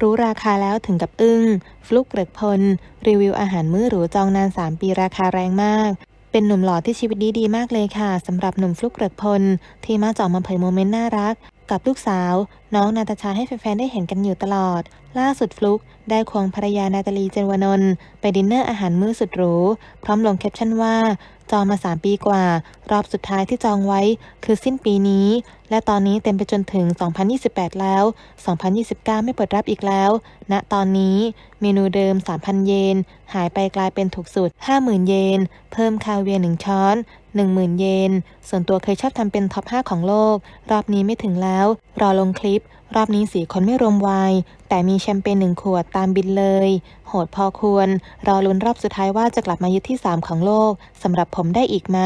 รู้ราคาแล้วถึงกับอึ้ง ฟลุกเกริกพล รีวิวอาหารมื้อหรูจองนาน 3 ปีราคาแรงมาก เป็นหนุ่มหล่อที่ชีวิตดีดีมากเลยค่ะสำหรับหนุ่มฟลุกเกริกพล ที่มาจออมาเผยโมเมนต์น่ารัก กับลูกสาว น้องนาตาชาให้แฟนๆได้เห็นกันอยู่ตลอด ล่าสุดฟลุกได้ควงภรรยานาตาลีเจนวานนท์ไปดินเนอร์อาหารมื้อสุดหรูพร้อมลงแคปชั่นว่า จองมา 3 ปีกว่า รอบสุดท้ายที่จองไว้ คือสิ้นปีนี้ และตอนนี้เต็มไปจนถึง 2028 แล้ว 2029 ไม่เปิดรับอีกแล้วณตอนนี้เมนูเดิม 3,000 เยน หายไปกลายเป็นถูกสุด 50,000 เยน เพิ่มคาเวียร์หนึ่งช้อน 10,000 เยน ส่วนตัวเคยชอบทำเป็นท็อป 5 ของโลก รอบนี้ไม่ถึงแล้ว รอลงคลิป รอบนี้สีคนไม่รวมวน์ แต่มีแชมเปญหนึ่งขวดตามบินเลย โหดพอควร รอลุ้นรอบสุดท้ายว่าจะกลับมายึดที่ 3 ของโลกสำหรับผมได้อีกไหม